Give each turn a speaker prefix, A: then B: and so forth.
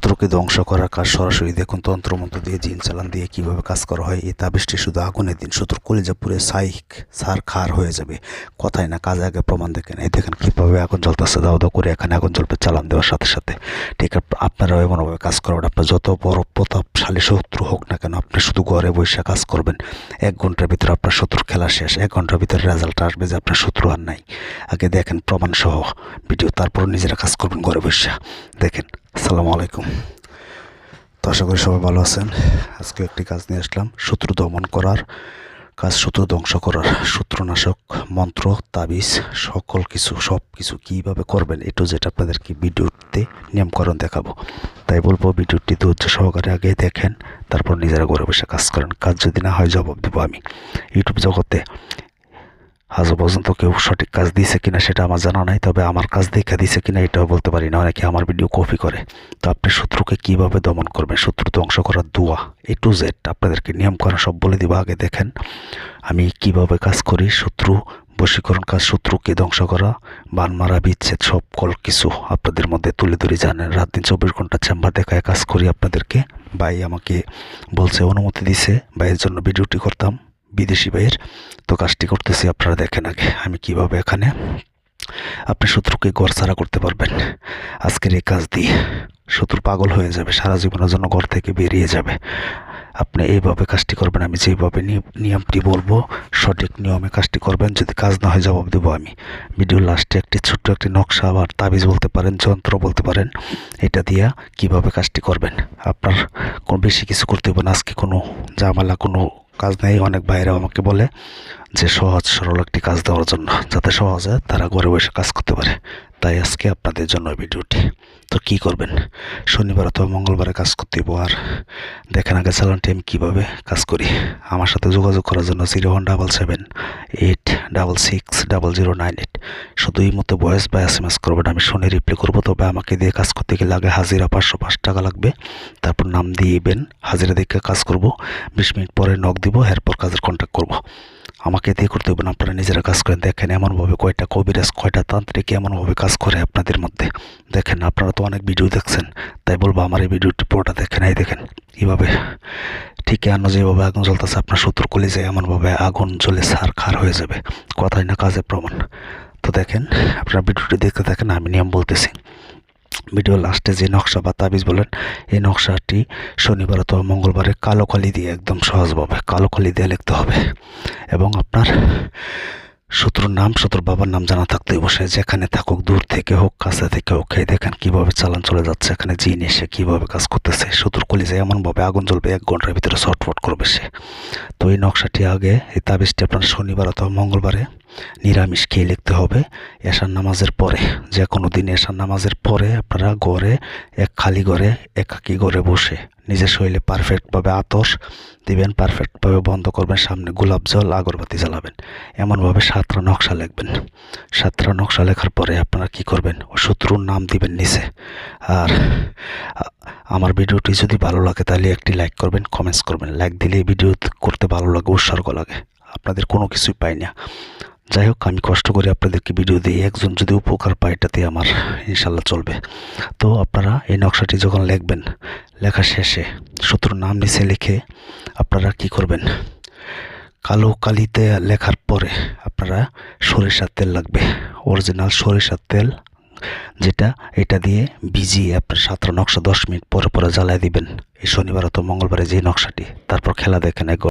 A: শত্রুকে ধ্বংস করার কাজ সরাসরি দেখুন, তন্ত্রমন্ত্র দিয়ে, জিন চালান দিয়ে কীভাবে কাজ করা হয়, এই তাবিজটি শুধু আগুনের দিন, শত্রুর কলিজা পুরে সাইক সার খার হয়ে যাবে। কথাই না, কাজ আগে প্রমাণ দেখেন। এই দেখেন কীভাবে আগুন জ্বলতেছে, দাও দাও করে এখানে আগুন জ্বলবে, চালান দেওয়ার সাথে সাথে। ঠিক আপ- আপনারাও এমনভাবে কাজ করবেন, আপনার যত বড় প্রতাপশালী শত্রু হোক না কেন, আপনি শুধু ঘরে বসে কাজ করবেন। এক ঘণ্টার ভিতরে আপনার শত্রুর খেলা শেষ, এক ঘণ্টার ভিতরে রেজাল্ট আসবে যে আপনার শত্রু আর নাই। আগে দেখেন প্রমাণ সহ ভিডিও, তারপর নিজেরা কাজ করবেন ঘরে বসে। দেখেন আসসালামু আলাইকুম। তো আশা করি সবাই ভালো আছেন। আজকে একটি কাজ নিয়ে আসলাম শত্রু দমন করার কাজ শত্রু ধ্বংস করার। শত্রুনাশক মন্ত্র, তাবিজ, সকল কিছু, সব কিছু কীভাবে করবেন এটু যেটা আপনাদেরকে ভিডিওতে নিয়মকরণ দেখাবো। তাই বলব, ভিডিওটি ধৈর্য সহকারে আগে দেখেন, তারপর নিজেরা ঘরে বসে কাজ করেন। কাজ যদি না হয়, জবাব দেবো আমি। ইউটিউব জগতে আজও পর্যন্ত কেউ সঠিক কাজ দিয়েছে কিনা সেটা আমার জানা নাই, তবে আমার কাজ দেখা দিয়েছে কিনা এটাও বলতে পারি না। অনেকে আমার ভিডিও কপি করে। তো আপনি শত্রুকে কীভাবে দমন করবেন? শত্রু ধ্বংস করার দোয়া এ টু জেড আপনাদেরকে নিয়ম করা সব বলে দিব, আগে দেখেন। আমি কীভাবে কাজ করি? শত্রু, বশীকরণ কাজ, শত্রুকে ধ্বংস করা বান মারা বিচ্ছেদ, সব কল কিছু আপনাদের মধ্যে তুলে ধরে, জানেন। রাত দিন চব্বিশ ঘণ্টা চেম্বার দেখায় কাজ করি আপনাদেরকে। ভাই আমাকে বলছে, অনুমতি দিছে। ভাইয়ের জন্য ভিডিওটি করতাম। বিদেশি ভাইয়ের। তো কাজটি করতেছি, আপনারা দেখেন আগে, আমি কীভাবে এখানে আপনি শত্রুকে ঘর ছাড়া করতে পারবেন। আজকের এই কাজ দিয়ে শত্রু পাগল হয়ে যাবে, সারা জীবনের জন্য ঘর থেকে বেরিয়ে যাবে। আপনি এইভাবে কাজটি করবেন, আমি যেভাবে নিয়মটি বলব, সঠিক নিয়মে কাজটি করবেন। যদি কাজ না হয় জবাব দেবো আমি। ভিডিও লাস্টে একটি ছোট্ট একটি নকশা আবার তাবিজ বলতে পারেন, যন্ত্র বলতে পারেন, এটা দিয়া কীভাবে কাজটি করবেন? আপনার কোনো বেশি কিছু করতে হবে না, আজকে কোনো ঝামেলা, কোনো কাজ নেই, অনেক বাইরে আমাকে বলে যে সহজ, সরল একটি কাজ দেওয়ার জন্য, যাতে সহজে তারা ঘরে বসে কাজ করতে পারে। তাই আজকে আপনাদের জন্য ভিডিওটি। তো কি করবেন? শনিবার অথবা মঙ্গলবারে কাজ করতে আর দেখেন আগে চালানটি আমি কীভাবে কাজ করি। আমার সাথে যোগাযোগ করার জন্য zero one double seven eight double six double zero nine eight শুধু এই মতো ভয়েস বা এস এম এস করবেন, আমি শুনে রিপ্লাই করব, তবে আমাকে দিয়ে কাজ করতে গেলে আগে হাজিরা পাঁচশো পাঁচ টাকা লাগবে। তারপর নাম দিয়েবেন হাজিরা দেখে কাজ করব। বিশ মিনিট পরে নক দিব, এরপর কাজের কন্ট্যাক্ট করব। আমাকে দিয়ে করতে হবে না, আপনারা নিজেরা কাজ করেন। দেখেন এমনভাবে কয়টা কবিরাজ, কয়টা তান্ত্রিক এমনভাবে কাজ করে আপনাদের মধ্যে। দেখেন, আপনারা তো অনেক ভিডিও দেখছেন, তাই বলব আমার এই ভিডিওটি পুরোটা দেখেন। এই দেখেন এইভাবে ঠিক আনো যেভাবে আগুন জ্বলতেছে, আপনার সত্তর কলি যায় এমনভাবে আগুন জ্বলে সার খার হয়ে যাবে। কথাই না কাজে প্রমাণ। তো দেখেন, আপনার ভিডিওটি দেখতে দেখেন আমি নিয়ম বলতেছি। ভিডিও লাস্টে যে নকশা বা তাবিজ বলেন, এই নকশাটি শনিবার অথবা মঙ্গলবারে কালো কালি দিয়ে একদম সহজভাবে, কালো কালি দিয়ে লিখতে হবে। এবং আপনার শত্রুর নাম, শত্রুর বাবার নাম জানা থাকতে বসে যেখানে থাকুক, দূর থেকে হোক, কাছে থেকে হোক এই দেখেন কীভাবে চালান চলে যাচ্ছে, এখানে জিন এসে কীভাবে কাজ করতেছে। শত্রুর কলিজে এমনভাবে আগুন জ্বলবে, এক ঘণ্টার ভিতরে শর্টফট করবে সে। তো এই নকশাটি আগে, এই তাবিজটি আপনার শনিবার অথবা মঙ্গলবারে নিরামিষ খেয়ে লিখতে হবে এশার নামাজের পরে। যে কোনো দিন এশার নামাজের পরে আপনারা ঘরে, এক খালি ঘরে, একাকি ঘরে বসে নিজের শরীরে পারফেক্টভাবে আতস দিবেন পারফেক্টভাবে বন্ধ করবেন, সামনে গোলাপ জল, আগরবাতি জ্বালাবেন। এমনভাবে সাতটা নকশা লিখবেন। সাতটা নকশা লেখার পরে আপনারা কি করবেন? ও শত্রুর নাম দিবেন নিচে। আর আমার ভিডিওটি যদি ভালো লাগে তাহলে একটি লাইক করবেন কমেন্টস করবেন। লাইক দিলে ভিডিও করতে ভালো লাগে উৎসর্গ লাগে। আপনাদের কোনো কিছুই পাই না। যাই হোক, আমি কষ্ট করে আপনাদেরকে ভিডিও দিই। একজন যদি উপকার পায়, এটাতে আমার ইনশাল্লাহ চলবে। তো আপনারা এই নকশাটি যখন লিখবেন, লেখা শেষে শত্রুর নাম নিচে লিখে আপনারা কি করবেন? কালো কালিতে লেখার পরে আপনারা সরিষার তেল লাগবে। অরিজিনাল সরিষার তেল যেটা, এটা দিয়ে বিজি আপনার সাতটা নকশা দশ মিনিট পরে পরে জ্বালায় দিবেন। এই শনিবার অথবা মঙ্গলবারে যে নকশাটি, তারপর খেলা দেখেন এক